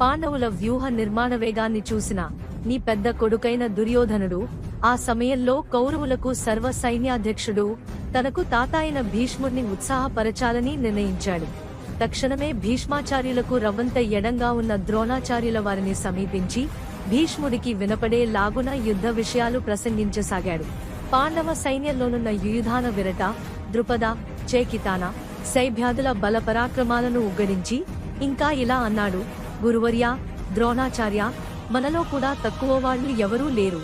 పాండవుల వ్యూహ నిర్మాణ వేగాన్ని చూసిన నీ పెద్ద కొడుకైన దుర్యోధనుడు ఆ సమయంలో కౌరవులకు సర్వ సైన్యాధ్యక్షుడు తనకు తాతాయిన భీష్ముడిని ఉత్సాహపరచాలని నిర్ణయించాడు. తక్షణమే భీష్మాచార్యులకు రవ్వంత ఎడంగా ఉన్న ద్రోణాచార్యుల వారిని సమీపించి భీష్ముడికి వినపడే లాగున యుద్ధ విషయాలు ప్రసంగించసాగాడు. పాండవ సైన్యంలోనున్న యుయుధాన విరట ద్రుపద చేకితాన సైభ్యాదుల బల పరాక్రమాలను ఉగ్గడించి ఇంకా ఇలా అన్నాడు గురువర్య ద్రోణాచార్య మనలో కూడా తక్కువ వాళ్ళు ఎవరూ లేరు.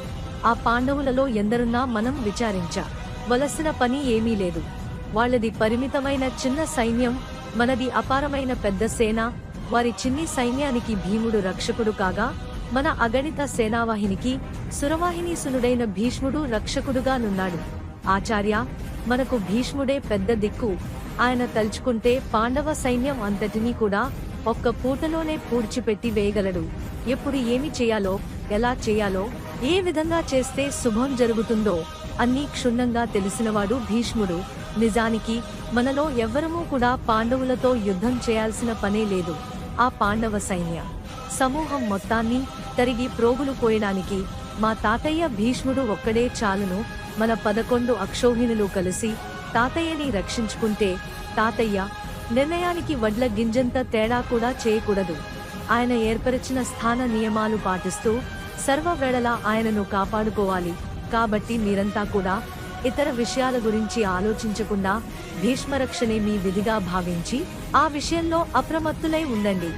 ఆ పాండవులలో ఎందరున్నా మనం విచారించ వలసిన పని ఏమీ లేదు. వాళ్ళది పరిమితమైన చిన్న సైన్యం మనది అపారమైన పెద్ద సేన వారి చిన్ని సైన్యానికి భీముడు రక్షకుడు కాగా మన అగణిత సేనావాహినికి సురవాహినీసునుడైన భీష్ముడు రక్షకుడుగా నున్నాడు. ఆచార్య మనకు భీష్ముడే పెద్ద దిక్కు. ఆయన తలుచుకుంటే పాండవ సైన్యం అంతటినీ కూడా ఒక్క పూటలోనే పూడ్చిపెట్టి వేయగలడు. ఎప్పుడు ఏమి చేయాలో ఎలా చేయాలో ఏ విధంగా చేస్తే శుభం జరుగుతుందో అన్నీ క్షుణ్ణంగా తెలిసినవాడు భీష్ముడు. నిజానికి మనలో ఎవ్వరమూ కూడా పాండవులతో యుద్ధం చేయాల్సిన పనే లేదు. ఆ పాండవ సైన్య. సమూహం మొత్తాన్ని తరిగి ప్రోగులు పోయడానికి మా తాతయ్య భీష్ముడు ఒక్కడే చాలును. మన పదకొండు అక్షోహిణులు కలిసి తాతయ్యని రక్షించుకుంటే తాతయ్య నిర్ణయానికి వడ్ల గింజంత తేడా కూడా చేయకూడదు. ఆయన ఏర్పరిచిన స్థాన నియమాలు పాటిస్తూ సర్వవేళలా ఆయనను కాపాడుకోవాలి. కాబట్టి మీరంతా కూడా ఇతర విషయాల గురించి ఆలోచించకుండా భీష్మరక్షణే మీ విధిగా భావించి ఆ విషయంలో అప్రమత్తులై ఉండండి.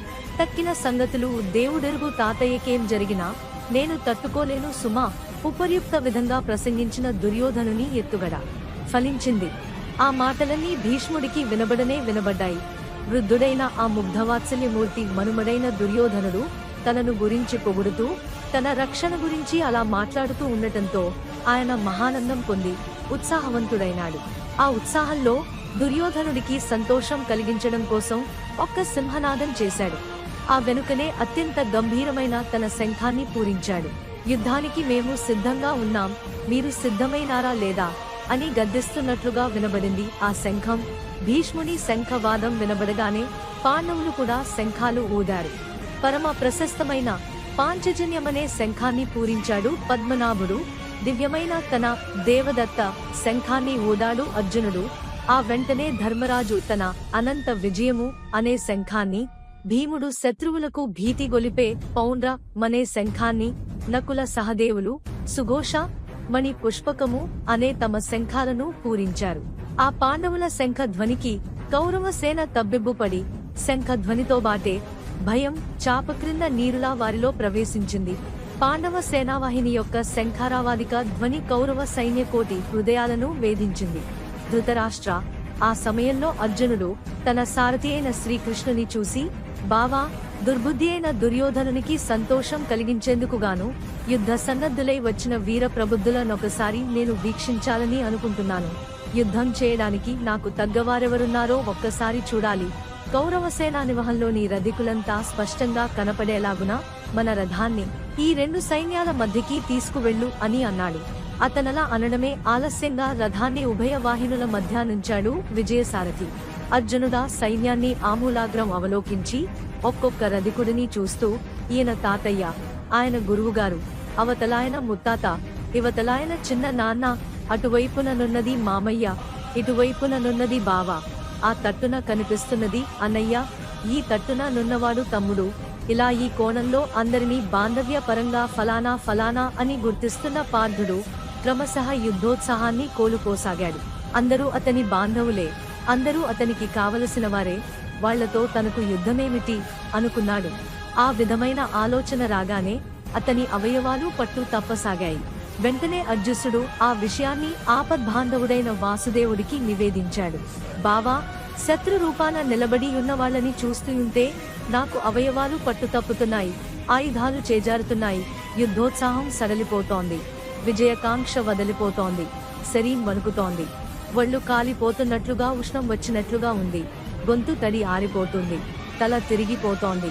తక్కిన సంగతులు దేవుడెరుగు తాతయ్యకేం జరిగినా నేను తట్టుకోలేను సుమా. ఉపర్యుక్త విధంగా ప్రసంగించిన దుర్యోధనుని ఎత్తుగడ. ఫలించింది. ఆ మాటలన్నీ భీష్ముడికి వినబడనే వినబడ్డాయి. వృద్ధుడైన ఆ ముగ్ధవాత్సల్యమూర్తి మనుమడైన దుర్యోధనుడు తనను గురించి పొగుడుతూ తన రక్షణ గురించి అలా మాట్లాడుతూ ఉండటంతో ఆయన మహానందం పొంది ఉత్సాహవంతుడైనాడు. ఆ ఉత్సాహంలో దుర్యోధనుడికి సంతోషం కలిగించడం కోసం ఒక్క సింహనాదం చేశాడు. ఆ వెనుకనే అత్యంత గంభీరమైన తన శంఖాన్ని పూరించాడు. యుద్ధానికి మేము సిద్ధంగా ఉన్నాం. మీరు సిద్ధమైనారా లేదా? అని గద్దిస్తున్నట్లుగా వినబడింది. ఆ శంఖం భీష్ముని శంఖవాదం వినబడగానే పాండవులు కూడా శంఖాలు ఊదారు. పరమ ప్రశస్తమైన పాంచజన్యమనే శంఖాన్ని పూరించాడు పద్మనాభుడు. దివ్యమైన తన దేవదత్త శంఖాన్ని ఊదాడు అర్జునుడు. ఆ వెంటనే ధర్మరాజు తన అనంత విజయము అనే శంఖాన్ని భీముడు శత్రువులకు భీతి గొలిపే పౌండ్ర మనే శంఖాన్ని నకుల సహదేవులు సుఘోష మణి పుష్పకము అనే తమ శంఖాలను పూరించారు. ఆ పాండవుల శంఖ ధ్వనికి కౌరవ సేన తబ్బిబ్బుపడి శంఖ ధ్వనితో బాటే భయం చాప క్రింద నీరులా వారిలో ప్రవేశించింది. పాండవ సేనావాహిని యొక్క శంఖారావాదిక ధ్వని కౌరవ సైన్యకోటి హృదయాలను వేధించింది. ధృతరాష్ట్ర ఆ సమయంలో అర్జునుడు తన సారథి అయిన శ్రీకృష్ణుని చూసి బావా దుర్బుద్ధి అయిన దుర్యోధనునికి సంతోషం కలిగించేందుకుగాను యుద్ధ సన్నద్ధులై వచ్చిన వీర ప్రబుద్ధులనొకసారి నేను వీక్షించాలని అనుకుంటున్నాను. యుద్ధం చేయడానికి నాకు తగ్గవారెవరున్నారో ఒక్కసారి చూడాలి. కౌరవ సేనానివహంలోని రధికులంతా స్పష్టంగా కనపడేలాగున మన రథాన్ని ఈ రెండు సైన్యాల మధ్యకి తీసుకువెళ్ళు అని అన్నాడు. అతనలా అనడమే ఆలస్యంగా రథాన్ని ఉభయ వాహినుల మధ్య నుంచాడు విజయసారథి. అర్జునుడా సైన్యాన్ని ఆమూలాగ్రం అవలోకించి ఒక్కొక్క రధికుడిని చూస్తూ ఈయన తాతయ్య ఆయన గురువుగారు అవతలాయన ముత్తాత ఇవతలాయన చిన్న నాన్న అటువైపుననున్నది మామయ్య ఇటువైపుననున్నది బావ. ఆ తట్టున కనిపిస్తున్నది అన్నయ్య. ఈ తట్టున నున్నవాడు తమ్ముడు. ఇలా ఈ కోణంలో అందరినీ బాంధవ్య పరంగా ఫలానా ఫలానా అని గుర్తిస్తున్న పార్థుడు క్రమశః యుద్ధోత్సాహాన్ని కోలుకోసాగాడు. అందరూ అతని బాంధవులే. అందరూ అతనికి కావలసిన వారే. వాళ్ళతో తనకు యుద్ధమేమిటి? అనుకున్నాడు. ఆ విధమైన ఆలోచన రాగానే అతని అవయవాలు పట్టు తప్పసాగాయి. వెంటనే అర్జుసుడు ఆ విషయాన్ని ఆపద్బాంధవుడైన వాసుదేవుడికి నివేదించాడు. బావా శత్రు రూపాన నిలబడి ఉన్న వాళ్ళని చూస్తుంటే నాకు అవయవాలు పట్టు తప్పుతున్నాయి. ఆయుధాలు చేజారుతున్నాయి. యుద్ధోత్సాహం సడలిపోతోంది. విజయకాంక్ష వదిలిపోతోంది. శరీం వణుకుతోంది. ఒళ్ళు కాలిపోతున్నట్లుగా ఉష్ణం వచ్చినట్లుగా ఉంది. గొంతు తడి ఆరిపోతుంది. తల తిరిగిపోతోంది.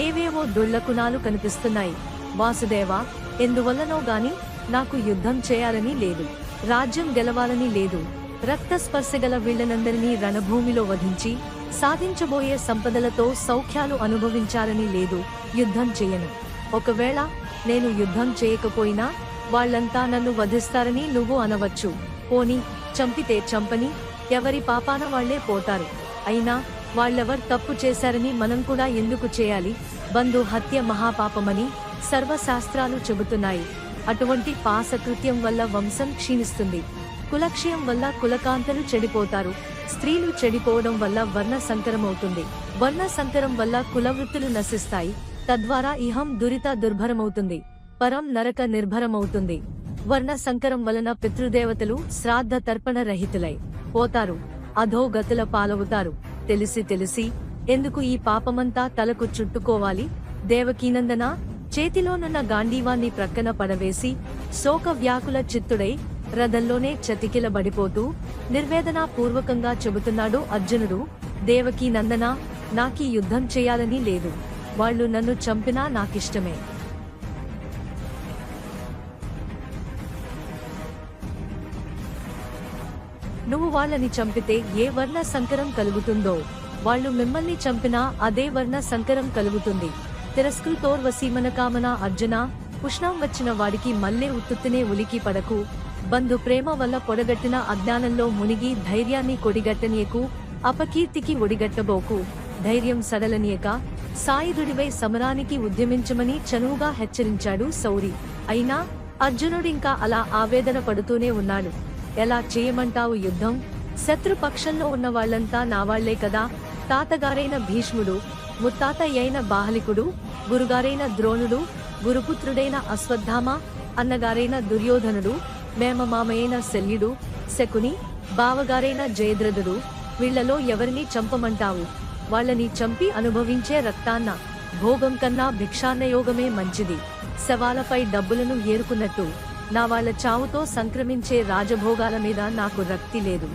ఏవేవో దుళ్ళకుణాలు కనిపిస్తున్నాయి. వాసుదేవా ఎందువల్లనో గాని నాకు యుద్ధం చేయాలని లేదు. రాజ్యం గెలవాలని లేదు. రక్త స్పర్శగల వీళ్ళనందరినీ రణభూమిలో వధించి సాధించబోయే సంపదలతో సౌఖ్యాలు అనుభవించాలని లేదు. యుద్ధం చేయను. ఒకవేళ నేను యుద్ధం చేయకపోయినా వాళ్ళంతా నన్ను వధిస్తారని నువ్వు అనవచ్చు. పోనీ చంపితే చంపని ఎవరి పాపాన వాళ్ళే పోతారు. అయినా వాళ్ళెవరు తప్పు చేశారని మనం కూడా ఎందుకు చేయాలి? బంధు హత్య మహాపాపమని సర్వశాస్త్రాలు చెబుతున్నాయి. అటువంటి పాసకృత్యం వల్ల వంశం క్షీణిస్తుంది. కులక్షయం వల్ల కులకాంతలు చెడిపోతారు. స్త్రీలు చెడిపోవడం వల్ల వర్ణ సంకరమవుతుంది. వర్ణ సంకరం వల్ల కులవృత్తులు నశిస్తాయి. తద్వారా ఇహం దురిత దుర్భరమవుతుంది. పరం నరక నిర్భరమవుతుంది. వర్ణ సంకరం వలన పితృదేవతలు శ్రాద్ధ తర్పణ రహితులై పోతారు. అధోగతుల పాలవుతారు. తెలిసి తెలిసి ఎందుకు ఈ పాపమంతా తలకు చుట్టుకోవాలి? దేవకీనందన? చేతిలోనున్న గాంధీవాన్ని ప్రక్కన పడవేసి శోక వ్యాకుల చిత్తుడై రథంలోనే చతికిలబడిపోతూ నిర్వేదనా పూర్వకంగా చెబుతున్నాడు అర్జునుడు. దేవకీ నందన నాకీ యుద్ధం చేయాలని లేదు. వాళ్ళు నన్ను చంపినా నాకిష్టమే. నువ్వు వాళ్ళని చంపితే ఏ వర్ణ సంకరం కలుగుతుందో. వాళ్ళు మిమ్మల్ని చంపినా అదే వర్ణ సంకరం కలుగుతుంది. తిరస్కృతోర్వసీమన కామన అర్జున ఉష్ణం వచ్చిన వాడికి మల్లె ఉత్తుత్తినే ఉలికి పడకు. బంధు ప్రేమ వల్ల పొడగట్టిన అజ్ఞానంలో మునిగి ధైర్యాన్ని కొడిగట్టనీయకు అపకీర్తికి ఒడిగట్టబోకు. ధైర్యం సడలనీయక సాయుధుడివై సమరానికి ఉద్యమించమని చనువుగా హెచ్చరించాడు సౌరి అయినా అర్జునుడింకా అలా ఆవేదన పడుతూనే ఉన్నాడు. ఎలా చేయమంటావు యుద్ధం? శత్రుపక్షంలో ఉన్న వాళ్ళంతా నా వాళ్ళే కదా. తాతగారైన భీష్ముడు ముత్తాతయ్యైన బాహలికుడు గురుగారైన ద్రోణుడు గురుపుత్రుడైన అశ్వత్థామ అన్నగారైన దుర్యోధనుడు మేమమామయైన శల్యుడు శకుని బావగారైన జయద్రథుడు వీళ్ళలో ఎవరిని చంపమంటావు? వాళ్ళని చంపి అనుభవించే రక్తాన్న భోగం కన్నా భిక్షాన్నయోగమే మంచిది. శవాలపై డబ్బులను ఏరుకున్నట్టు. నా వాళ్ళ చావుతో సంక్రమించే రాజభోగాల మీద నాకు రక్తి లేదు.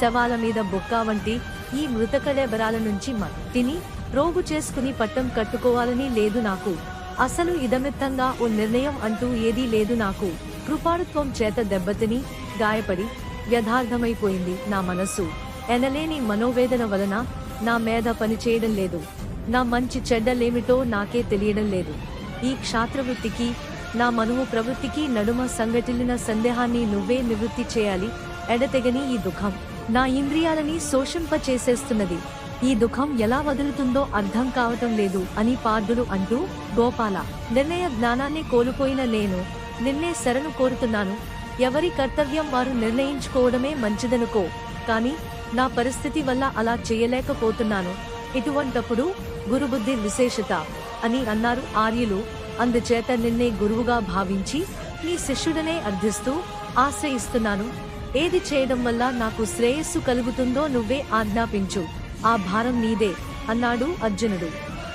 శవాల మీద బొక్క వంటి ఈ మృతకళేబరాల నుంచి మ తిని రోగు చేసుకుని పట్టం కట్టుకోవాలని లేదు నాకు. అసలు ఇదమిత్తంగా ఓ నిర్ణయం అంటూ ఏదీ లేదు నాకు. కృపాడుత్వం చేత దెబ్బతిని గాయపడి వ్యథార్థమైపోయింది నా మనస్సు ఎనలేని మనోవేదన వలన నా మేధ పనిచేయడం లేదు. నా మంచి చెడ్డలేమిటో నాకే తెలియడం లేదు. ఈ క్షాత్రవృత్తికి నా మనువు ప్రవృత్తికి నడుమ సంఘటిల్లిన సందేహాన్ని నువ్వే నివృత్తి చేయాలి ఎడతెగని ఈ దుఃఖం. నా ఇంద్రియాలని శోషింప చేసేస్తున్నది ఈ దుఃఖం ఎలా వదులుతుందో అర్థం కావటం లేదు అని పార్థుడు అంటూ గోపాల నిర్ణయ జ్ఞానాన్ని కోల్పోయిన నేను నిన్నే శరణు కోరుతున్నాను. ఎవరి కర్తవ్యం వారు నిర్ణయించుకోవడమే మంచిదనుకో. కానీ నా పరిస్థితి వల్ల అలా చేయలేకపోతున్నాను. ఇటువంటప్పుడు గురుబుద్ధి విశేషత అని అన్నారు ఆర్యులు. అందుచేత నిన్నే గురువుగా భావించి నీ శిష్యుడనే అర్థిస్తూ ఆశ్రయిస్తున్నాను. ఏది చేయడం వల్ల నాకు శ్రేయస్సు కలుగుతుందో నువ్వే ఆజ్ఞాపించు. ఆ భారం నీదే అన్నాడు అర్జునుడు.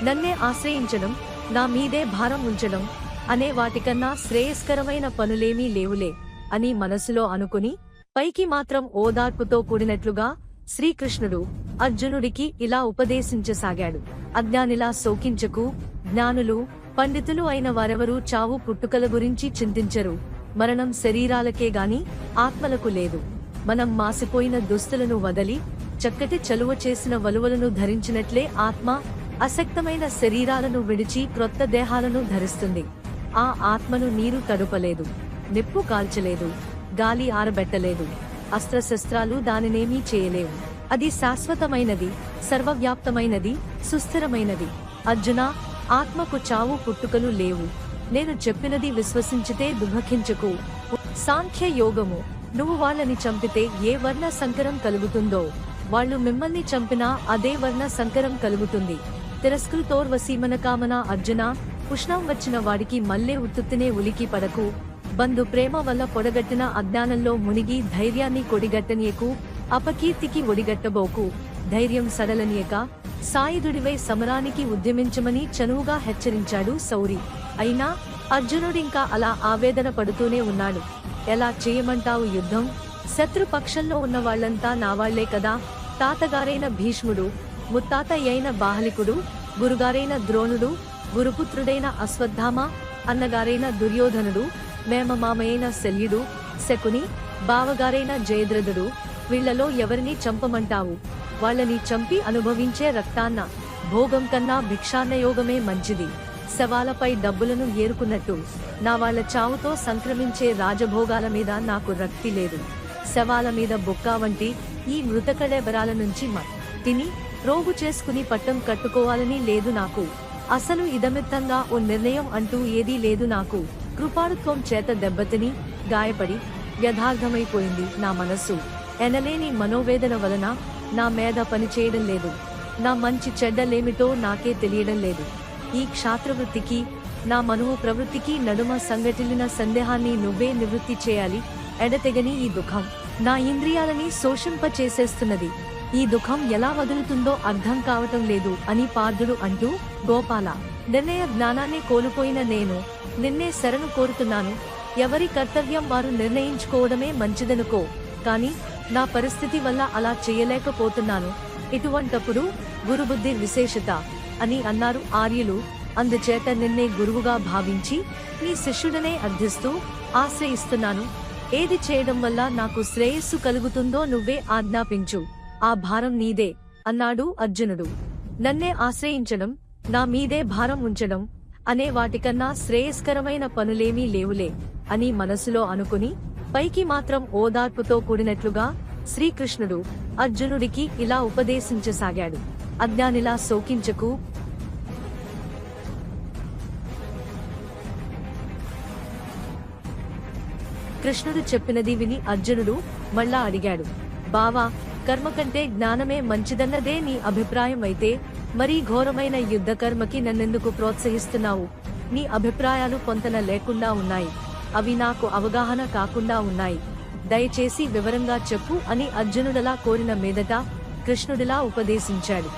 నన్నే ఆశ్రయించడం నా మీదే భారం ఉంచడం అనే వాటికన్నా శ్రేయస్కరమైన పనులేమీ లేవులే అని మనసులో అనుకుని పైకి మాత్రం ఓదార్పుతో కూడినట్లుగా శ్రీకృష్ణుడు అర్జునుడికి ఇలా ఉపదేశించసాగాడు. అజ్ఞానిలా శోకించకు జ్ఞానులు పండితులు అయిన వారెవరూ చావు పుట్టుకల గురించి చింతించరు. మరణం శరీరాలకే గాని ఆత్మలకు లేదు. మనం మాసిపోయిన దుస్తులను వదలి చక్కటి చలువ చేసిన వలువలను ధరించినట్లే ఆత్మ అసక్తమైన శరీరాలను విడిచి క్రొత్త దేహాలను ధరిస్తుంది. ఆ ఆత్మను నీరు తడుపలేదు నిప్పు కాల్చలేదు గాలి ఆరబెట్టలేదు అస్త్రశస్త్రాలు దానినేమీ చేయలేవు. అది శాశ్వతమైనది సర్వవ్యాప్తమైనది సుస్థిరమైనది. అర్జున ఆత్మకు చావు పుట్టుకలు లేవు. నేను చెప్పినది విశ్వసించితే దుఃఖించకు. సాంఖ్య యోగము. నువ్వు వాళ్ళని చంపితే ఏ వర్ణ సంకరం కలుగుతుందో. వాళ్ళు మిమ్మల్ని చంపినా అదే వర్ణ సంకరం కలుగుతుంది. తిరస్కృతోర్వసీమన కామన అర్జున ఉష్ణం వచ్చిన వాడికి మల్లే ఉత్తుత్తినే ఉలికి పడకు. బంధు ప్రేమ వల్ల పొడగట్టిన అజ్ఞానంలో మునిగి ధైర్యాన్ని కొడిగట్టనీయకు అపకీర్తికి ఒడిగట్టబోకు. ధైర్యం సడలనీయక సాయుధుడివై సమరానికి ఉద్యమించమని చనువుగా హెచ్చరించాడు సౌరి అయినా అర్జునుడింకా అలా ఆవేదన పడుతూనే ఉన్నాడు. ఎలా చేయమంటావు యుద్ధం? శత్రుపక్షంలో ఉన్న వాళ్ళంతా నావాళ్ళే కదా. తాతగారైన భీష్ముడు ముత్తాతయ్యైన బాహలికుడు గురుగారైన ద్రోణుడు గురుపుత్రుడైన అశ్వత్థామ అన్నగారైన దుర్యోధనుడు మేమమామయైన శల్యుడు శకుని బావగారైన జయద్రథుడు వీళ్ళలో ఎవరిని చంపమంటావు? వాళ్ళని చంపి అనుభవించే రక్తాన్న భోగం కన్నా భిక్షాన్నయోగమే మంచిది. శవాలపై డబ్బులను ఏరుకున్నట్టు నా వాళ్ళ చావుతో సంక్రమించే రాజభోగాల మీద నాకు రక్తి లేదు. శవాల మీద బొక్క వంటి ఈ మృతకళేబరాల నుంచి మ తిని రోగు చేసుకుని పట్టం కట్టుకోవాలని లేదు నాకు. అసలు ఇదమిత్తంగా ఓ నిర్ణయం అంటూ ఏదీ లేదు నాకు. కృపాడుత్వం చేత దెబ్బతిని గాయపడి యథార్థమైపోయింది నా మనస్సు ఎనలేని మనోవేదన వలన నా మేధ పనిచేయడం లేదు. నా మంచి చెడ్డలేమిటో నాకే తెలియడం లేదు. ఈ క్షాత్రవృత్తికి నా మనువు ప్రవృత్తికి నడుమ సంఘటిల్లిన సందేహాన్ని నువ్వే నివృత్తి చేయాలి. ఎడతెగని ఈ దుఃఖం నా ఇంద్రియాలని శోషింపచేసేస్తున్నది. ఈ దుఃఖం ఎలా వదులుతుందో అర్థం కావటం లేదు అని పార్థుడు అంటూ గోపాల నిర్ణయ జ్ఞానాన్ని కోల్పోయిన నేను నిన్నే శరణు కోరుతున్నాను. ఎవరి కర్తవ్యం వారు నిర్ణయించుకోవడమే మంచిదనుకో. కానీ నా పరిస్థితి వల్ల అలా చేయలేకపోతున్నాను. ఇటువంటప్పుడు గురుబుద్ధి విశేషత అని అన్నారు ఆర్యులు. అందుచేత నిన్నే గురువుగా భావించి నీ శిష్యుడనే అర్థిస్తూ ఆశ్రయిస్తున్నాను. ఏది చేయడం వల్ల నాకు శ్రేయస్సు కలుగుతుందో నువ్వే ఆజ్ఞాపించు. ఆ భారం నీదే అన్నాడు అర్జునుడు. నన్నే ఆశ్రయించడం నా మీదే భారం ఉంచడం అనే వాటికన్నా శ్రేయస్కరమైన పనులేమీ లేవులే అని మనసులో అనుకుని పైకి మాత్రం ఓదార్పుతో కూడినట్లుగా శ్రీకృష్ణుడు అర్జునుడికి ఇలా ఉపదేశించసాగాడు. అజ్ఞానిలా శోకించకు. కృష్ణుడు చెప్పినది విని అర్జునుడు మళ్ళా అడిగాడు. బావా కర్మ కంటే జ్ఞానమే మంచిదన్నదే నీ అభిప్రాయం అయితే మరీ ఘోరమైన యుద్ధ కర్మకి నన్నెందుకు ప్రోత్సహిస్తున్నావు? నీ అభిప్రాయాలు పొంతన లేకుండా ఉన్నాయి. అవి నాకు అవగాహన కాకుండా ఉన్నాయి. దయచేసి వివరంగా చెప్పు అని అర్జునుడలా కోరిన మీదట కృష్ణుడిలా ఉపదేశించాడు.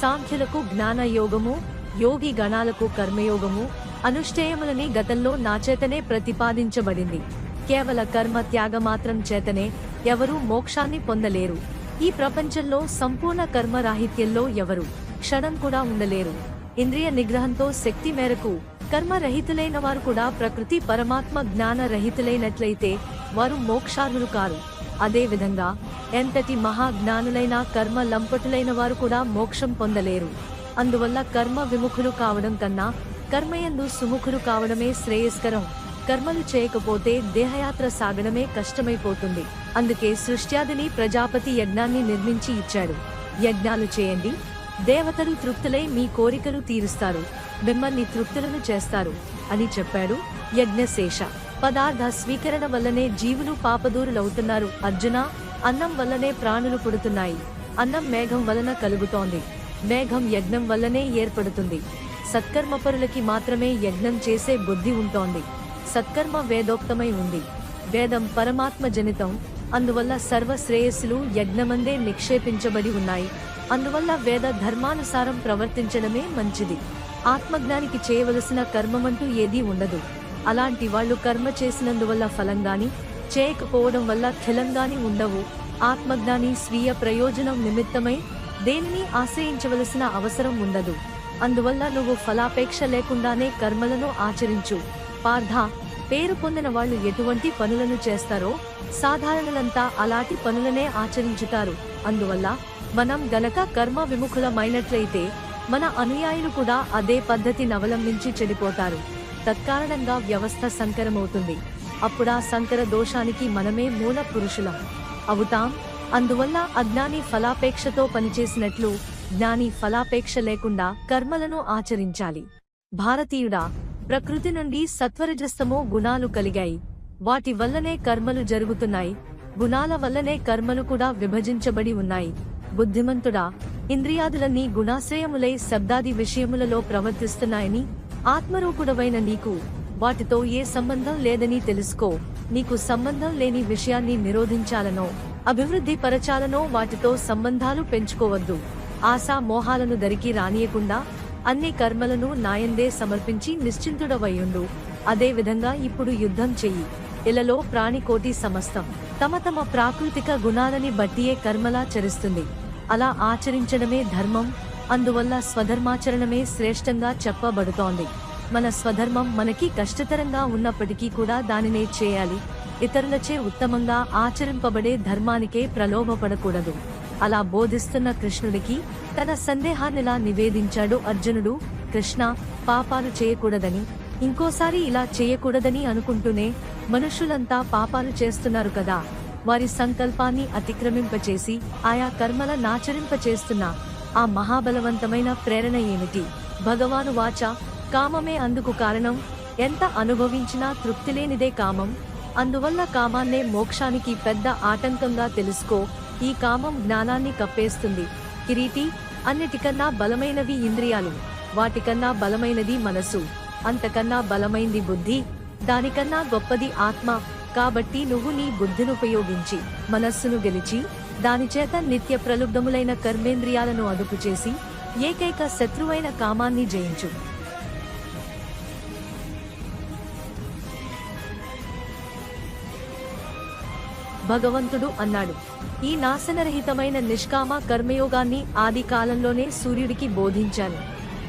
సాంఖ్యులకు జ్ఞానయోగము యోగి గణాలకు కర్మయోగము అనుష్ఠేయములని గతంలో నాచేతనే ప్రతిపాదించబడింది. కేవల కర్మ త్యాగమాత్రం చేతనే ఎవరూ మోక్షాన్ని పొందలేరు. ఈ ప్రపంచంలో సంపూర్ణ కర్మరాహిత్యంలో ఎవరు క్షణం కూడా ఉండలేరు. ఇంద్రియ నిగ్రహంతో శక్తి మేరకు కర్మరహితులైన వారు కూడా ప్రకృతి పరమాత్మ జ్ఞాన రహితులైనట్లయితే వారు మోక్షార్హులు కారు. అదేవిధంగా ఎంతటి మహాజ్ఞానులైన కర్మ లంపటులైన వారు కూడా మోక్షం పొందలేరు. అందువల్ల కర్మ విముఖులు కావడం కన్నా కర్మయందు సుముఖులు కావడమే శ్రేయస్కరం. కర్మలు చేయకపోతే దేహయాత్ర సాగడమే కష్టమైపోతుంది. అందుకే సృష్ట్యాదిని ప్రజాపతి యజ్ఞాన్ని నిర్మించి ఇచ్చాడు. యజ్ఞాలు చేయండి దేవతలు తృప్తులై మీ కోరికలు తీరుస్తారు. మిమ్మల్ని తృప్తులను చేస్తారు అని చెప్పాడు యజ్ఞశేష. పదార్థ స్వీకరణ వల్లనే జీవులు పాపదూరులవుతున్నారు. అర్జున అన్నం వల్లనే ప్రాణులు పుడుతున్నాయి. అన్నం మేఘం వలన కలుగుతోంది. మేఘం యజ్ఞం వల్లనే ఏర్పడుతుంది. సత్కర్మపరులకి మాత్రమే యజ్ఞం చేసే బుద్ధి ఉంటోంది. సత్కర్మ వేదోక్తమై ఉంది. వేదం పరమాత్మ జనితం. అందువల్ల సర్వ శ్రేయస్సులు యజ్ఞమందే నిక్షేపించబడి ఉన్నాయి. అందువల్ల వేద ధర్మానుసారం ప్రవర్తించడమే మంచిది. ఆత్మజ్ఞానికి చేయవలసిన కర్మమంటూ ఏదీ ఉండదు. అలాంటి వాళ్ళు కర్మ చేసినందువల్ల ఫలంగాని చేయకపోవడం వల్ల ఖిలంగాని ఉండవు. ఆత్మజ్ఞాని స్వీయ ప్రయోజనం నిమిత్తమై దేనిని ఆశ్రయించవలసిన అవసరం ఉండదు. అందువల్ల నువ్వు ఫలాపేక్ష లేకుండానే కర్మలను ఆచరించు. పార్థ పేరు పొందిన వాళ్ళు ఎటువంటి పనులను చేస్తారో సాధారణులంతా అలాంటి పనులనే ఆచరించుతారు. అందువల్ల మనం గనక కర్మ విముఖులమైనట్లయితే మన అనుయాయులు కూడా అదే పద్ధతిని అవలంబించి చెడిపోతారు. తత్కారణంగా వ్యవస్థ సంకరమవుతుంది. అప్పుడా సంకర దోషానికి మనమే మూల పురుషులం. అవుతాం? అందువల్ల అజ్ఞాని ఫలాపేక్షతో పనిచేసినట్లు జ్ఞాని ఫలాపేక్ష లేకుండా కర్మలను ఆచరించాలి. భారతీయుడా ప్రకృతి నుండి సత్వరజస్తమో గుణాలు కలిగాయి. వాటి వల్లనే కర్మలు జరుగుతున్నాయి. గుణాల వల్లనే కర్మలు కూడా విభజించబడి ఉన్నాయి. బుద్ధిమంతుడా? ఇంద్రియాదులన్నీ గుణాశ్రయములై శబ్దాది విషయములలో ప్రవర్తిస్తున్నాయని ఆత్మరూపుడవైన నీకు వాటితో ఏ సంబంధం లేదని తెలుసుకో. నీకు సంబంధం లేని విషయాన్ని నిరోధించాలనో అభివృద్ధి పరచాలనో వాటితో సంబంధాలు పెంచుకోవద్దు. ఆశా మోహాలను దరికి రానియకుండా అన్ని కర్మలను నాయందే సమర్పించి నిశ్చింతుడవయ్యుండు అదేవిధంగా ఇప్పుడు యుద్ధం చెయ్యి. ఇలలో ప్రాణికోటి సమస్తం. తమ తమ ప్రాకృతిక గుణాలని బట్టియే కర్మలా చరిస్తుంది. అలా ఆచరించడమే ధర్మం అందువల్ల స్వధర్మాచరణమే శ్రేష్టంగా చెప్పబడుతోంది. మన స్వధర్మం మనకి కష్టతరంగా ఉన్నప్పటికీ కూడా దానినే చేయాలి. ఇతరులచే ఉత్తమంగా ఆచరింపబడే ధర్మానికే ప్రలోభపడకూడదు. అలా బోధిస్తున్న కృష్ణుడికి తన సందేహాన్నిలా నివేదించాడు అర్జునుడు కృష్ణ పాపాలు చేయకూడదని ఇంకోసారి ఇలా చేయకూడదని అనుకుంటూనే మనుషులంతా పాపాలు చేస్తున్నారు కదా. వారి సంకల్పాన్ని అతిక్రమింపచేసి ఆయా కర్మల నాచరింపచేస్తున్న ఆ మహాబలవంతమైన ప్రేరణ ఏమిటి? భగవాను వాచ కామమే అందుకు కారణం? ఎంత అనుభవించినా తృప్తి లేనిదే కామం? అందువల్ల కామాన్నే మోక్షానికి పెద్ద ఆటంకంగా తెలుసుకో ఈ కామం జ్ఞానాన్ని కప్పేస్తుంది. కిరీటి అన్నిటికన్నా బలమైనవి ఇంద్రియాలు వాటికన్నా బలమైనది మనసు. అంతకన్నా బలమైంది బుద్ధి దానికన్నా గొప్పది ఆత్మ. కాబట్టి నువ్వు నీ బుద్ధిని ఉపయోగించి మనస్సును గెలిచి దానిచేత నిత్య ప్రలుబ్ధములైన కర్మేంద్రియాలను అదుపు చేసి ఏకైక శత్రువైన కామాన్ని జయించు. భగవంతుడు అన్నాడు ఈ నాశనరహితమైన నిష్కామ కర్మయోగాన్ని ఆది కాలంలోనే సూర్యుడికి బోధించాను.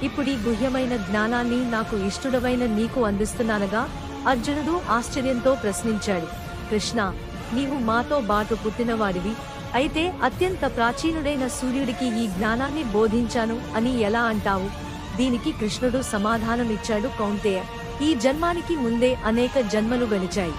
ఇప్పుడీ గుహ్యమైన జ్ఞానాన్ని నాకు ఇష్టుడవైన నీకు అందిస్తున్నానగా అర్జునుడు ఆశ్చర్యంతో ప్రశ్నించాడు. కృష్ణ నీవు మాతో బాటు పుట్టినవాడివి. అయితే అత్యంత ప్రాచీనుడైన సూర్యుడికి ఈ జ్ఞానాన్ని బోధించాను అని ఎలా అంటావు? దీనికి కృష్ణుడు సమాధానమిచ్చాడు కౌంతేయ. ఈ జన్మానికి ముందే అనేక జన్మలు గడిచాయి.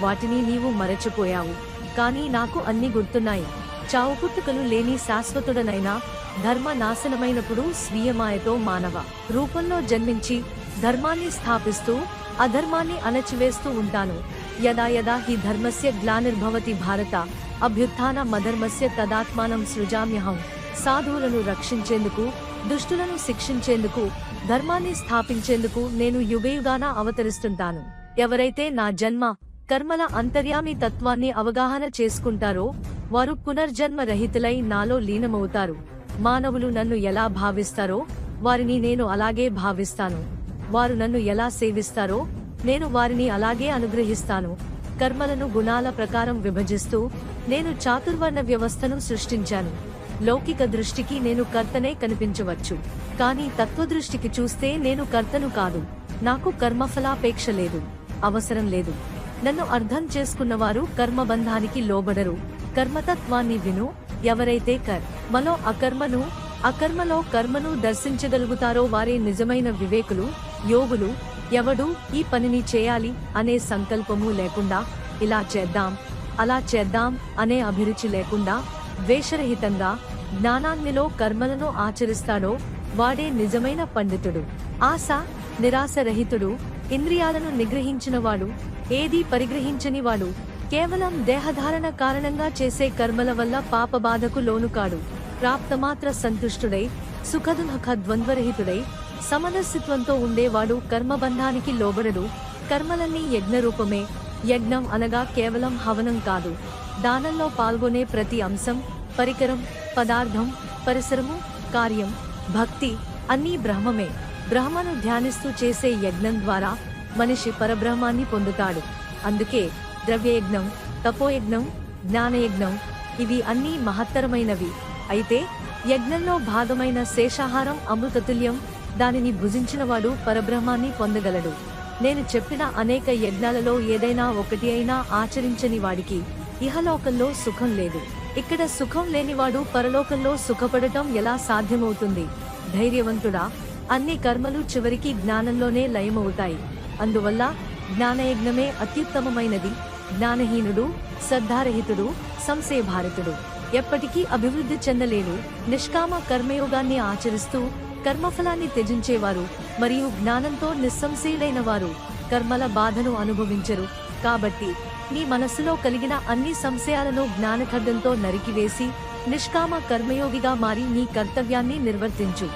వాటిని నీవు మరచిపోయావు. కానీ నాకు అన్ని గుర్తున్నాయి. చావు పుట్టుకలు లేని శాశ్వతుడనైనా ధర్మ నాశనమైనప్పుడు స్వీయమాయతో మానవ రూపంలో జన్మించి ధర్మాన్ని స్థాపిస్తూ అధర్మాన్ని అణచివేస్తూ ఉంటాను. యదా యదా హి ధర్మస్య గ్లానిర్భవతి భారత అభ్యుత్న మధర్మస్య తదాత్మానం సృజామ్యహం. సాధువులను రక్షించేందుకు దుష్టులను శిక్షించేందుకు ధర్మాన్ని స్థాపించేందుకు నేను యుగయుగాన అవతరిస్తుంటాను. ఎవరైతే నా జన్మ కర్మల అంతర్యామి తత్వాన్ని అవగాహన చేసుకుంటారో వారు పునర్జన్మ రహితులై నాలో లీనమవుతారు. మానవులు నన్ను ఎలా భావిస్తారో వారిని నేను అలాగే భావిస్తాను. వారు నన్ను ఎలా సేవిస్తారో నేను వారిని అలాగే అనుగ్రహిస్తాను. కర్మలను గుణాల ప్రకారం విభజిస్తూ నేను చాతుర్వర్ణ వ్యవస్థను సృష్టించాను. లౌకిక దృష్టికి నేను కర్తనే కనిపించవచ్చు. కానీ తత్వదృష్టికి చూస్తే నేను కర్తను కాదు. నాకు కర్మఫలాపేక్ష లేదు. అవసరం లేదు. నన్ను అర్థం చేసుకున్నవారు కర్మబంధానికి లోబడరు. కర్మతత్వాన్ని విను. ఎవరైతే కర్ మలో అకర్మను అకర్మలో కర్మను దర్శించగలుగుతారో వారే నిజమైన వివేకులు. యోగులు ఎవడు ఈ పనిని చేయాలి అనే సంకల్పము లేకుండా ఇలా చేద్దాం అలా చేద్దాం అనే అభిరుచి లేకుండా ద్వేషరహితంగా జ్ఞానాన్నిలో కర్మలను ఆచరిస్తాడో వాడే నిజమైన పండితుడు. ఆశ నిరాశరహితుడు ఇంద్రియాలను నిగ్రహించినవాడు ఏదీ పరిగ్రహించని వాడు కేవలం దేహధారణ కారణంగా చేసే కర్మల వల్ల పాపబాధకు లోను కాడు ప్రాప్తమాత్ర సంతుష్టుడై సుఖదునఖ ద్వంద్వరహితుడై సమనస్సిత్వంతో ఉండేవాడు కర్మబంధానికి లోబడడు. కర్మలన్నీ యజ్ఞరూపమే యజ్ఞం అనగా కేవలం హవనం కాదు. దానంలో పాల్గొనే ప్రతి అంశం పరికరం పదార్థం పరిసరము కార్యం భక్తి అన్నీ బ్రహ్మమే. బ్రహ్మను ధ్యానిస్తూ చేసే యజ్ఞం ద్వారా మనిషి పరబ్రహ్మాన్ని పొందుతాడు. అందుకే ద్రవ్యయజ్ఞం తపోయజ్ఞం జ్ఞానయజ్ఞం ఇవి అన్నీ మహత్తరమైనవి. అయితే యజ్ఞంలో భాగమైన శేషాహారం అమృతతుల్యం దానిని భుజించినవాడు పరబ్రహ్మాన్ని పొందగలడు. నేను చెప్పిన అనేక యజ్ఞాలలో ఏదైనా ఒకటి అయినా ఆచరించని వాడికి ఇహలోకంలో సుఖం లేదు. ఇక్కడ సుఖం లేనివాడు పరలోకంలో సుఖపడటం ఎలా సాధ్యమవుతుంది? ధైర్యవంతుడా అన్ని కర్మలు చివరికి జ్ఞానంలోనే లయమవుతాయి. అందువల్ల జ్ఞానయజ్ఞమే అత్యుత్తమమైనది. జ్ఞానహీనుడు శ్రద్ధారహితుడు సంశయభారతుడు. ఎప్పటికీ అభివృద్ధి చెందలేడు. నిష్కామ కర్మయోగాన్ని ఆచరిస్తూ కర్మఫలాన్ని త్యజించేవారు మరియు జ్ఞానంతో నిస్సంశయులైన వారు కర్మల బాధను అనుభవించరు. కాబట్టి నీ మనస్సులో కలిగిన అన్ని సంశయాలను జ్ఞానఖడ్గంతో నరికివేసి నిష్కామ కర్మయోగిగా మారి నీ కర్తవ్యాన్ని నిర్వర్తించు.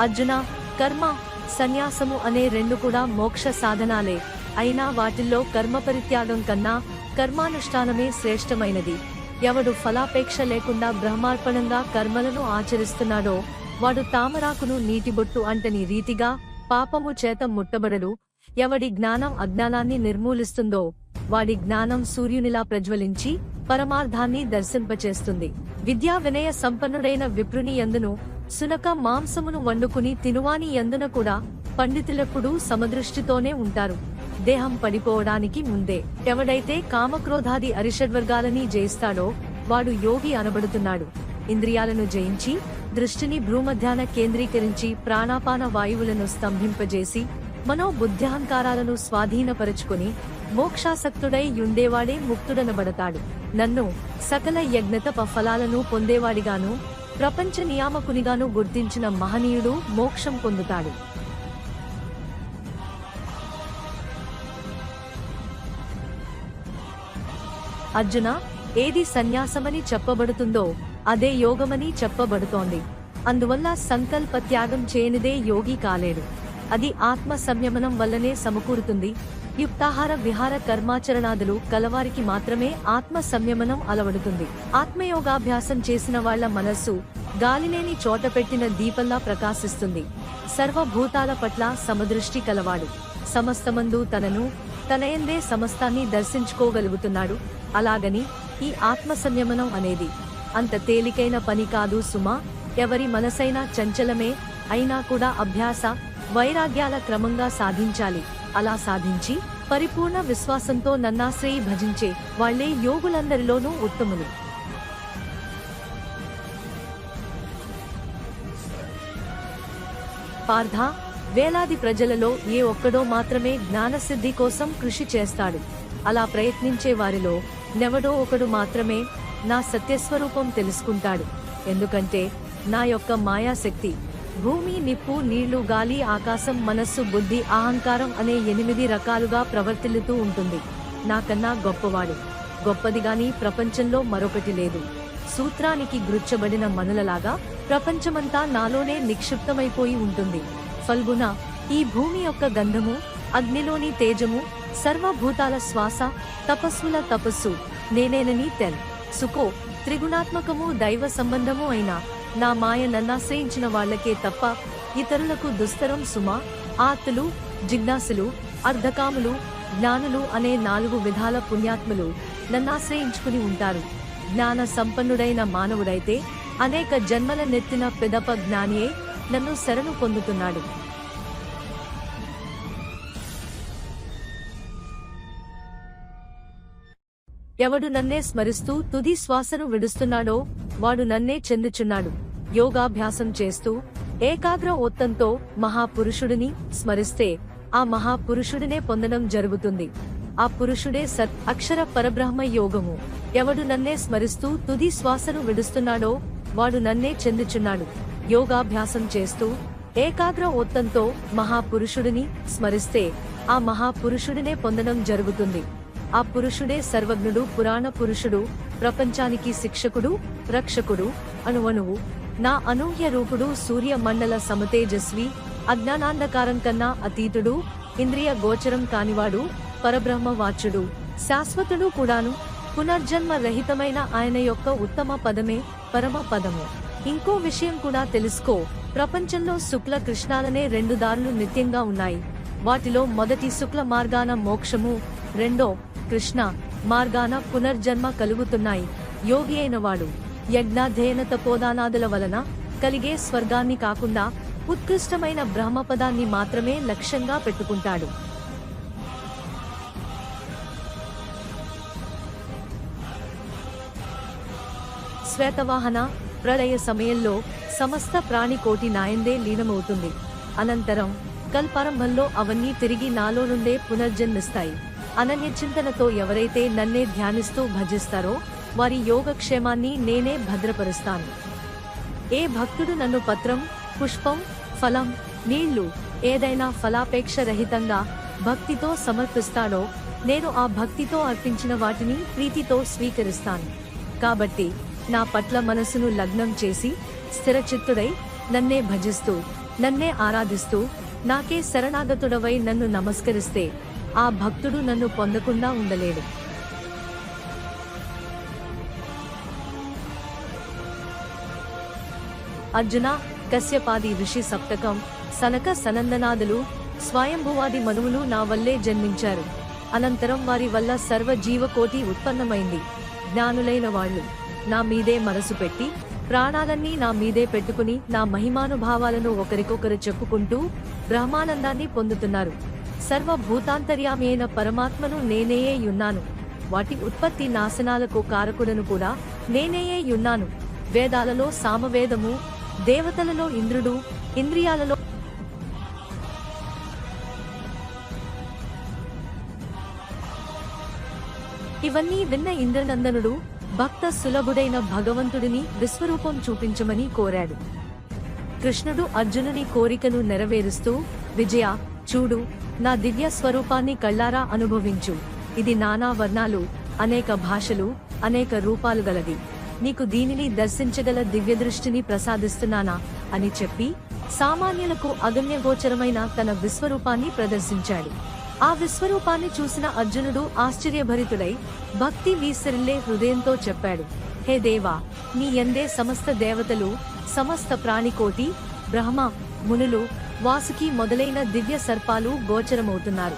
అర్జున కర్మ సన్యాసము అనే రెండు కూడా మోక్ష సాధనాలే. అయినా వాటిల్లో కర్మ పరిత్యాగం కన్నా కర్మానుష్ఠానమే శ్రేష్టమైనది. ఎవడు ఫలాపేక్ష లేకుండా బ్రహ్మార్పణంగా కర్మలను ఆచరిస్తున్నాడో వాడు తామరాకును నీటిబొట్టు అంటని రీతిగా పాపము చేత ముట్టబడడు. ఎవడి జ్ఞానం అజ్ఞానాన్ని నిర్మూలిస్తుందో వాడి జ్ఞానం సూర్యునిలా ప్రజ్వలించి పరమార్థాన్ని దర్శింపచేస్తుంది. విద్యా వినయ సంపన్నుడైన విప్రుని ఎందును సునక మాంసమును వండుకుని తినువాని ఎందున కూడా పండితులెప్పుడూ సమదృష్టితోనే ఉంటారు. దేహం పడిపోవడానికి ముందే ఎవడైతే కామక్రోధాది అరిషడ్వర్గాలని జయిస్తాడో వాడు యోగి అనబడుతున్నాడు. ఇంద్రియాలను జయించి దృష్టిని భ్రూమధ్యాన కేంద్రీకరించి ప్రాణాపాన వాయువులను స్తంభింపజేసి మనోబుద్ధ్యహంకారాలను స్వాధీనపరుచుకుని మోక్షాసక్తుడై యుండేవాడే ముక్తుడనబడతాడు. నన్ను సకల యజ్ఞతప ఫలాలను పొందేవాడిగాను ప్రపంచ నియామకునిగాను గుర్తించిన మహనీయుడు మోక్షం పొందుతాడు. అర్జున ఏది సన్యాసమని చెప్పబడుతుందో అదే యోగమని చెప్పబడుతోంది. అందువల్ల సంకల్ప త్యాగం చేయనిదే యోగి కాలేడు. అది ఆత్మ సంయమనం వల్లనే సమకూరుతుంది. యుక్తాహార విహార కర్మాచరణాదులు కలవారికి మాత్రమే ఆత్మ సంయమనం అలవడుతుంది. ఆత్మయోగాభ్యాసం చేసిన వాళ్ళ మనస్సు గాలిలేని చోట పెట్టిన దీపంలా ప్రకాశిస్తుంది. సర్వభూతాల పట్ల సమదృష్టి కలవాడు. సమస్తమందు తనను తనయందే సమస్తాన్ని దర్శించుకోగలుగుతున్నాడు. అలాగని ఈ ఆత్మ సంయమనం అనేది అంత తేలికైన పని కాదు సుమా. ఎవరి మనసైనా చంచలమే అయినా కూడా అభ్యాస వైరాగ్యాల క్రమంగా సాధించాలి. అలా సాధించి పరిపూర్ణ విశ్వాసంతో నన్నాశ్రయి భజించే వాళ్ళే యోగులందరిలోనూ ఉత్తములు. పార్థ వేలాది ప్రజలలో ఏ ఒక్కడో మాత్రమే జ్ఞానసిద్ధి కోసం కృషి చేస్తాడు. అలా ప్రయత్నించే వారిలో నెవడో ఒకడు మాత్రమే నా సత్యస్వరూపం తెలుసుకుంటాడు. ఎందుకంటే నా యొక్క మాయాశక్తి భూమి నిప్పు నీళ్ళు గాలి ఆకాశం మనస్సు బుద్ధి అహంకారం అనే ఎనిమిది రకాలుగా ప్రవర్తిల్లుతూ ఉంటుంది. నాకన్నా గొప్పవాడు. గొప్పదిగాని ప్రపంచంలో మరొకటి లేదు. సూత్రానికి గృచ్చబడిన మనులలాగా ప్రపంచమంతా నాలోనే నిక్షిప్తమైపోయి ఉంటుంది. ఫల్గుణ ఈ భూమి యొక్క గంధము అగ్నిలోని తేజము సర్వభూతాల శ్వాస తపస్సుల తపస్సు నేనేనని తెల్. సుకో త్రిగుణాత్మకము దైవ సంబంధము అయిన నా మాయ నన్నాశ్రయించిన వాళ్ళకే తప్ప ఇతరులకు దుస్తరం సుమ ఆత్తులు జిజ్ఞాసులు అర్ధకాములు జ్ఞానులు అనే నాలుగు విధాల పుణ్యాత్ములు నన్నాశ్రయించుకుని ఉంటారు. జ్ఞాన సంపన్నుడైన మానవుడైతే అనేక జన్మల నెత్తిన పెదప జ్ఞానియే నన్ను శరణు పొందుతున్నాడు. ఎవడు నన్నే స్మరిస్తూ తుది శ్వాసను విడుస్తున్నాడో వాడు నన్నే చెందుచున్నాడు. యోగాభ్యాసం చేస్తూ ఏకాగ్ర ఓత్తంతో మహాపురుషుడిని స్మరిస్తే ఆ మహాపురుషుడినే పొందడం జరుగుతుంది. ఆ పురుషుడే సత్ అక్షర పరబ్రహ్మ యోగము. ఎవడు నన్నే స్మరిస్తూ తుది శ్వాసను విడుస్తున్నాడో వాడు నన్నే చెందుచున్నాడు. యోగాభ్యాసం చేస్తూ ఏకాగ్ర ఓత్తంతో మహాపురుషుడిని స్మరిస్తే ఆ మహాపురుషుడినే పొందడం జరుగుతుంది. ఆ పురుషుడే సర్వజ్ఞుడు పురాణ పురుషుడు ప్రపంచానికి శిక్షకుడు రక్షకుడు అణువణువు. నా అనూహ్య రూపుడు సూర్య మండల సమతేజస్వి అజ్ఞానాంధకారం కన్నా అతీతుడు ఇంద్రియ గోచరం కానివాడు పరబ్రహ్మవాచ్యుడు. శాశ్వతుడు కూడాను పునర్జన్మ రహితమైన ఆయన యొక్క ఉత్తమ పదమే పరమ పదము. ఇంకో విషయం కూడా తెలుసుకో ప్రపంచంలో శుక్ల కృష్ణాలనే రెండు దారులు నిత్యంగా ఉన్నాయి. వాటిలో మొదటి శుక్ల మార్గాన మోక్షము రెండో కృష్ణ మార్గాన పునర్జన్మ కలుగుతున్నాయి. యోగి అయిన వాడు యజ్ఞాధ్యయన తపోదానాదుల వలన కలిగే స్వర్గాన్ని కాకుండా ఉత్కృష్టమైన బ్రహ్మపదాన్ని మాత్రమే లక్ష్యంగా పెట్టుకుంటాడు. శ్వేతవాహన ప్రళయ సమయంలో సమస్త ప్రాణికోటి నాయందే లీనమవుతుంది. అనంతరం కల్పారంభంలో అవన్నీ తిరిగి నాలో నుండే పునర్జన్మిస్తాయి. అనన్య చింతనతో ఎవరైతే నన్నే ధ్యానిస్తూ భజిస్తారో వారి యోగక్షేమాన్ని నేనే భద్రపరుస్తాను. ఏ భక్తుడు నన్ను పత్రం పుష్పం ఫలం నీళ్ళు ఏదైనా ఫలాపేక్ష రహితంగా భక్తితో సమర్పిస్తాడో నేను ఆ భక్తితో అర్పించిన వాటిని ప్రీతితో స్వీకరిస్తాను. కాబట్టి నా పట్ల మనసును లగ్నం చేసి స్థిరచిత్తుడై నన్నే భజిస్తూ నన్నే ఆరాధిస్తూ నాకే శరణాగతుడవై నన్ను నమస్కరిస్తే ఆ భక్తుడు నన్ను పొందకుండా ఉండలేడు. అర్జున కశ్యపాది ఋషి సప్తకం సనక సనందనాదులు స్వయంభువాది మనువులు నా వల్లే జన్మించారు. అనంతరం వారి వల్ల సర్వ జీవకోటి ఉత్పన్నమైంది. జ్ఞానులైన వాళ్ళు నా మీదే మనసు పెట్టి ప్రాణాలన్నీ నా మీదే పెట్టుకుని నా మహిమానుభావాలను ఒకరికొకరు చెప్పుకుంటూ బ్రహ్మానందాన్ని పొందుతున్నారు. సర్వభూతాంతర్యామైన అయిన పరమాత్మను నేనేయే యున్నాను. వాటి ఉత్పత్తి నాశనాలకు కారకుడను కూడా నేనేయే యున్నాను. వేదాలలో సామవేదము దేవతలలో ఇంద్రుడు ఇంద్రియాలలో ఇవన్నీ విన్న ఇంద్రనందనుడు భక్త సులభుడైన భగవంతుడిని విశ్వరూపం చూపించమని కోరాడు. కృష్ణుడు అర్జునుని కోరికను నెరవేరుస్తూ విజయ చూడు నా దివ్య స్వరూపాన్ని కళ్ళారా అనుభవించు. ఇది నానా వర్ణాలు అనేక భాషలు అనేక రూపాలు గలది. నీకు దీనిని దర్శించగల దివ్య దృష్టిని ప్రసాదిస్తున్నానా అని చెప్పి సామాన్యులకు అగమ్యగోచరమైన తన విశ్వరూపాన్ని ప్రదర్శించాడు. ఆ విశ్వరూపాన్ని చూసిన అర్జునుడు ఆశ్చర్యభరితుడై భక్తి వీసరిల్లే హృదయంతో చెప్పాడు హే దేవా నీ ఎందే సమస్త దేవతలు సమస్త ప్రాణికోటి బ్రహ్మ మునులు వాసుకి మొదలైన దివ్య సర్పాలు గోచరమవుతున్నారు.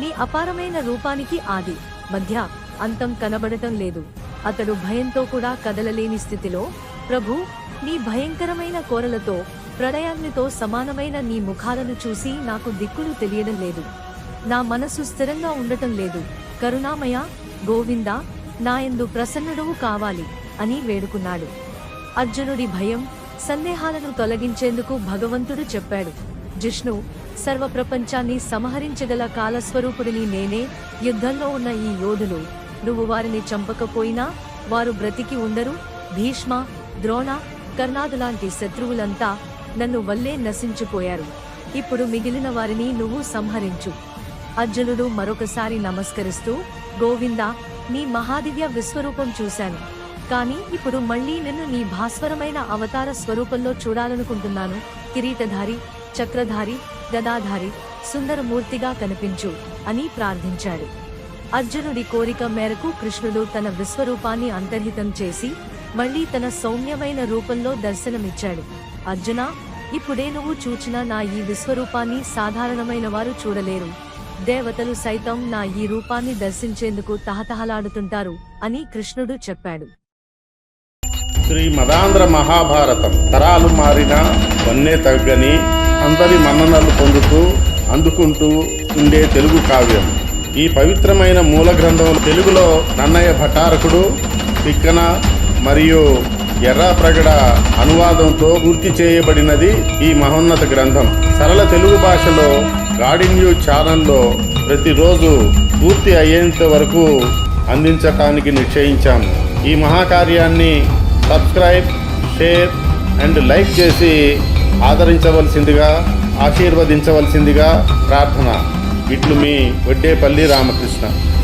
నీ అపారమైన రూపానికి ఆది. మధ్య అంతం కనబడటం లేదు. అతడు భయంతో కూడా కదలలేని స్థితిలో ప్రభు నీ భయంకరమైన కోరలతో ప్రళయాగ్నితో సమానమైన నీ ముఖాలను చూసి నాకు దిక్కులు తెలియడం లేదు. నా మనసు స్థిరంగా ఉండటం లేదు. కరుణామయ గోవింద నాయందు ప్రసన్నుడవు కావాలి అని వేడుకున్నాడు. అర్జునుడి భయం సందేహాలను తొలగించేందుకు భగవంతుడు చెప్పాడు. జిష్ణు సర్వ ప్రపంచాన్ని సంహరించగల కాలస్వరూపుడిని నేనే యుద్ధంలో ఉన్న ఈ యోధులు. నువ్వు వారిని చంపకపోయినా వారు బ్రతికి ఉండరు. భీష్మ ద్రోణ కర్ణాదులాంటి శత్రువులంతా నన్ను వల్లే నశించిపోయారు. ఇప్పుడు మిగిలిన వారిని నువ్వు సంహరించు. అర్జునుడు మరొకసారి నమస్కరిస్తూ గోవింద నీ మహాదివ్య విశ్వరూపం చూశాను. కానీ ఇప్పుడు మళ్ళీ నిన్ను నీ భాస్వరమైన అవతార స్వరూపంలో చూడాలనుకుంటున్నాను. కిరీటధారి చక్రధారి గదాధారి సుందరమూర్తిగా కనిపించు అని ప్రార్థించాడు. అర్జునుడి కోరిక మేరకు కృష్ణుడు తన విశ్వరూపాన్ని అంతర్హితం చేసి మళ్ళీ తన సౌమ్యమైన రూపంలో దర్శనమిచ్చాడు. అర్జున ఇప్పుడే నువ్వు చూచిన నా ఈ విశ్వరూపాన్ని సాధారణమైన వారు చూడలేరు. దేవతలు సైతం నా ఈ రూపాన్ని దర్శించేందుకు తహతహలాడుతుంటారు అని కృష్ణుడు చెప్పాడు. శ్రీ మదాంధ్ర మహాభారతం తరాలు మారిన వన్నే తగ్గని అందరి మన్ననలు పొందుతూ అందుకుంటూ ఉండే తెలుగు కావ్యం. ఈ పవిత్రమైన మూల గ్రంథం తెలుగులో నన్నయ్య భటారకుడు తిక్కన మరియు ఎర్రాప్రగడ అనువాదంతో పూర్తి చేయబడినది ఈ మహోన్నత గ్రంథం. సరళ తెలుగు భాషలో గాడి న్యూస్ ఛానల్లో ప్రతిరోజు పూర్తి అయ్యేంత వరకు అందించటానికి నిశ్చయించాము. ఈ మహాకార్యాన్ని సబ్స్క్రైబ్ షేర్ అండ్ లైక్ చేసి ఆదరించవలసిందిగా ఆశీర్వదించవలసిందిగా ప్రార్థన. ఇట్లు మీ వడ్డేపల్లి రామకృష్ణ.